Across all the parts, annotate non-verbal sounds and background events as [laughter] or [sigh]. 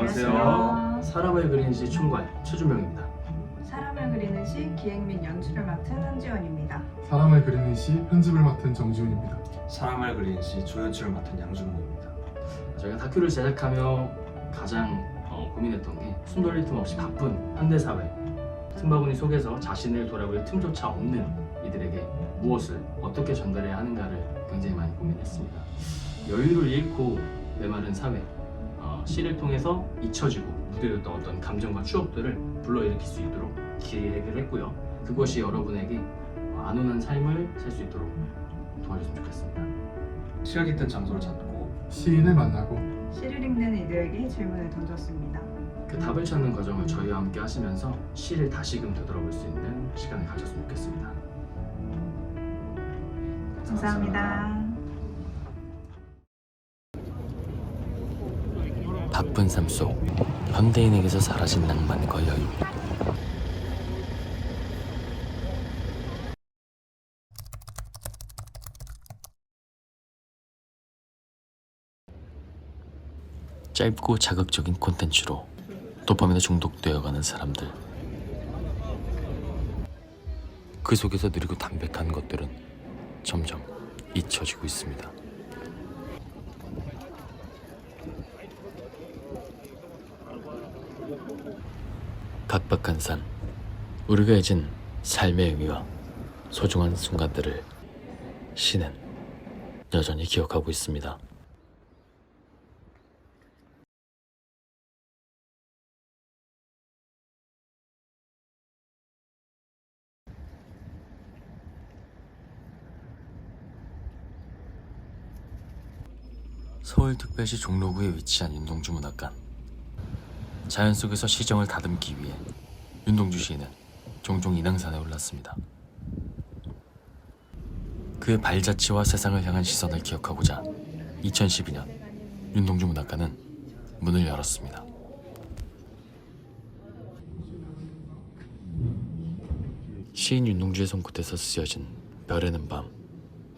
안녕하세요. 사람을 그리는 시 총괄 최준명입니다. 사람을 그리는 시 기획 및 연출을 맡은 한지원입니다. 사람을 그리는 시 편집을 맡은 정지훈입니다. 사람을 그린 시 조연출을 맡은 양준모입니다. 저희가 다큐를 제작하며 가장 어, 고민했던 게 숨 돌릴 틈 없이 바쁜 현대 사회. 틈바구니 속에서 자신을 돌아볼 틈조차 없는 이들에게 무엇을 어떻게 전달해야 하는가를 굉장히 많이 고민했습니다. 여유를 잃고 메마른 사회. 어, 시를 통해서 잊혀지고 묻어뒀던 어떤 감정과 추억들을 불러일으킬 수 있도록 기획을 했고요. 그것이 여러분에게 어, 안온한 삶을 살 수 있도록 도와줬으면 좋겠습니다. 시각 있던 장소를 찾고 시인을 만나고 시를 읽는 이들에게 질문을 던졌습니다. 그 답을 찾는 과정을 저희와 함께 하시면서 시를 다시금 되돌아볼 수 있는 시간을 가졌으면 좋겠습니다. 감사합니다. 바쁜 삶 속 현대인에게서 사라진 낭만과 여유 짧고 자극적인 콘텐츠로 도파민에 중독되어가는 사람들 그 속에서 느리고 담백한 것들은 점점 잊혀지고 있습니다. 각박한 삶, 우리가 잊은 삶의 의미와 소중한 순간들을 시는 여전히 기억하고 있습니다. 서울특별시 종로구에 위치한 윤동주 문학관. 자연 속에서 시정을 다듬기 위해 윤동주 시인은 종종 인왕산에 올랐습니다. 그의 발자취와 세상을 향한 시선을 기억하고자 2012년 윤동주 문학관은 문을 열었습니다. 시인 윤동주의 손끝에서 쓰여진 별에는 밤,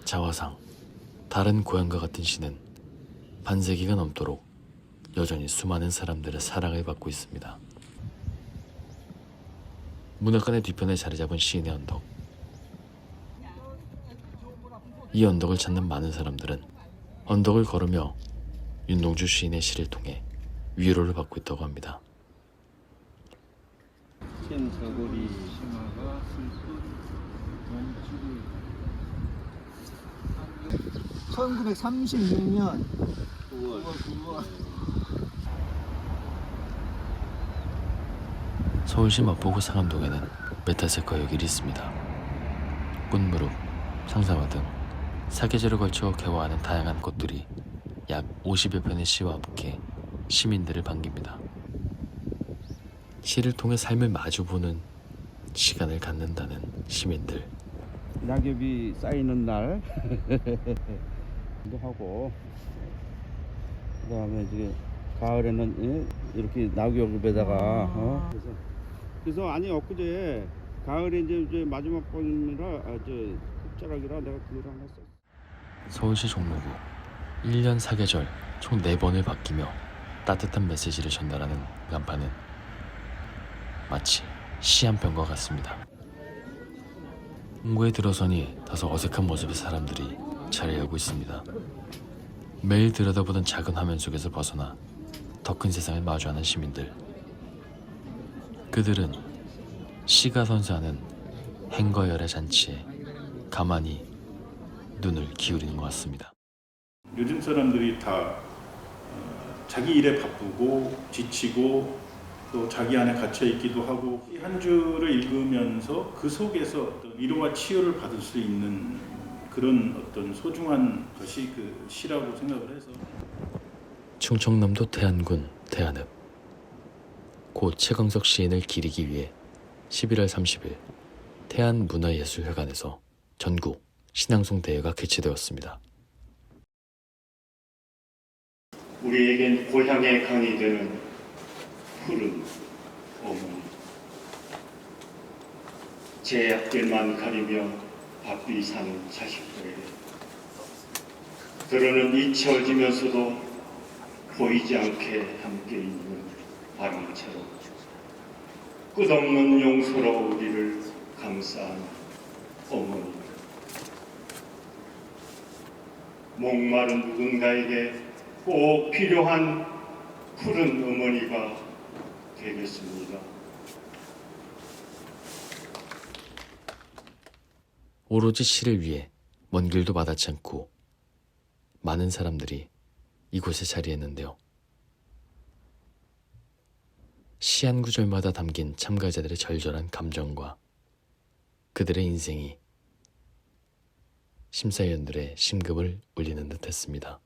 자화상, 다른 고향과 같은 시는 반세기가 넘도록 여전히 수많은 사람들의 사랑을 받고 있습니다. 문학관의 뒤편에 자리 잡은 시인의 언덕. 이 언덕을 찾는 많은 사람들은 언덕을 걸으며 윤동주 시인의 시를 통해 위로를 받고 있다고 합니다. 찐사거리 심화가 슬픈 멈추고 1936년 9월 9월 서울시 마포구 상암동에는 메타세커 여길이 있습니다. 꽃무릎, 상사화 등 사계절을 걸쳐 개화하는 다양한 꽃들이 약 50여 편의 시와 함께 시민들을 반깁니다. 시를 통해 삶을 마주보는 시간을 갖는다는 시민들. 낙엽이 쌓이는 날 도 [laughs] 하고 그다음에 이제 가을에는 예, 이렇게 낙엽에다가 어? 그래서, 그래서 아니 엊그제 가을에 이제, 이제 마지막 번이라 아, 저 끝자락이라 내가 그걸 하나 썼어. 서울시 종로구 1년 사계절 총 4번을 바뀌며 따뜻한 메시지를 전달하는 간판은 마치 시 한 편과 같습니다. 홍구에 들어서니 다소 어색한 모습의 사람들이 자리하고 있습니다. 매일 들여다보던 작은 화면 속에서 벗어나 더 큰 세상을 마주하는 시민들. 그들은 시가 선사하는 행거열의 잔치에 가만히 눈을 기울이는 것 같습니다. 요즘 사람들이 다 어, 자기 일에 바쁘고 지치고 또 자기 안에 갇혀 있기도 하고 이한 주를 읽으면서 그 속에서 어떤 위로와 치유를 받을 수 있는 그런 어떤 소중한 것이 그 시라고 생각을 해서 충청남도 태안군 태안읍 고 최광석 시인을 기리기 위해 11월 30일 태안문화예술회관에서 전국 신앙송 대회가 개최되었습니다. 우리에겐 고향의 강이 되는 푸른 어머니 제약들만 가리며 바삐 사는 자식들에게 들어는 잊혀지면서도 보이지 않게 함께 있는 바른 채로 끝없는 용서로 우리를 감싸는 어머니 목마른 누군가에게 꼭 필요한 푸른 어머니가 되겠습니다. 오로지 시를 위해 먼 길도 마다치 않고 많은 사람들이 이곳에 자리했는데요. 시 한 구절마다 담긴 참가자들의 절절한 감정과 그들의 인생이 심사위원들의 심금을 울리는 듯했습니다.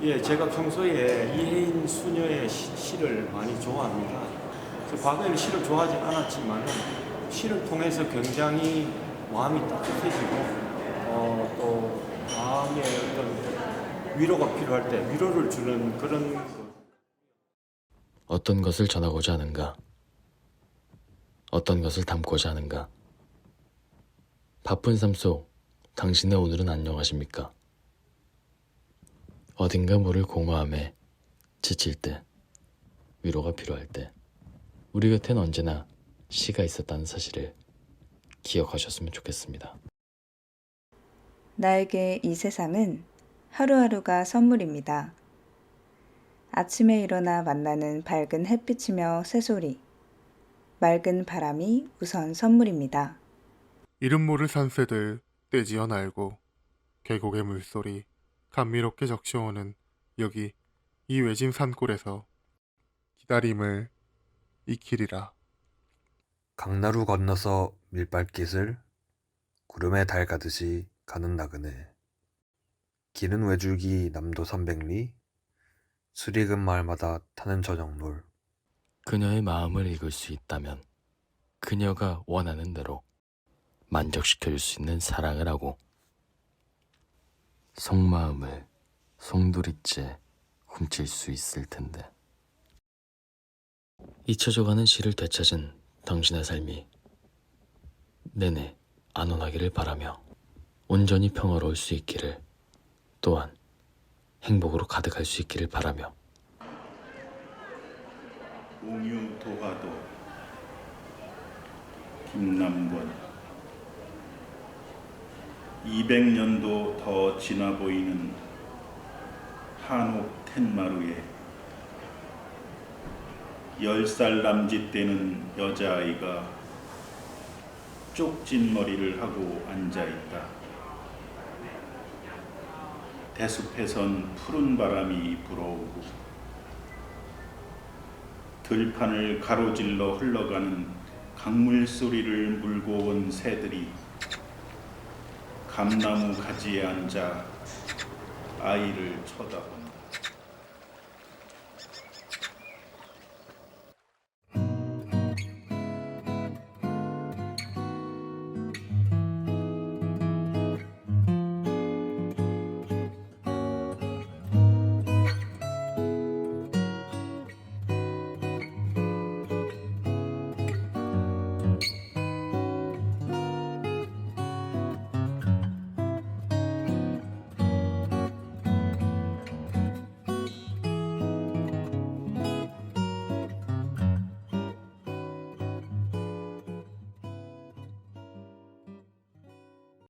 예, 제가 평소에 이혜인 수녀의 시, 시를 많이 좋아합니다. 저 과거에는 시를 좋아하지 않았지만 시를 통해서 굉장히 마음이 따뜻해지고 어, 또 마음의 어떤 위로가 필요할 때 위로를 주는 그런 그 어떤 것을 전하고자 하는가? 어떤 것을 담고자 하는가? 바쁜 삶 속 당신의 오늘은 안녕하십니까? 어딘가 모를 공허함에 지칠 때, 위로가 필요할 때, 우리 곁엔 언제나 시가 있었다는 사실을 기억하셨으면 좋겠습니다. 나에게 이 세상은 하루하루가 선물입니다. 아침에 일어나 만나는 밝은 햇빛이며 새소리, 맑은 바람이 우선 선물입니다. 이름 모를 산새들 떼지어 날고 계곡의 물소리 감미롭게 적셔오는 여기 이 외진 산골에서 기다림을 익히리라. 강나루 건너서 밀발깃을 구름에 달 가듯이 가는 나그네. 길은 외줄기 남도 300리, 수리금 마을마다 타는 저녁놀. 그녀의 마음을 읽을 수 있다면 그녀가 원하는 대로 만족시켜 줄 수 있는 사랑을 하고 속마음을 송두리째 훔칠 수 있을 텐데 잊혀져가는 시를 되찾은 당신의 삶이 내내 안온하기를 바라며 온전히 평화로울 수 있기를 또한 행복으로 가득할 수 있기를 바라며 옹유 도화도 김남권 200년도 더 지나 보이는 한옥 텐마루에 10살 남짓 되는 여자아이가 쪽진 머리를 하고 앉아 있다. 대숲에선 푸른 바람이 불어오고 들판을 가로질러 흘러가는 강물 소리를 물고 온 새들이 감나무 가지에 앉아 아이를 쳐다본다.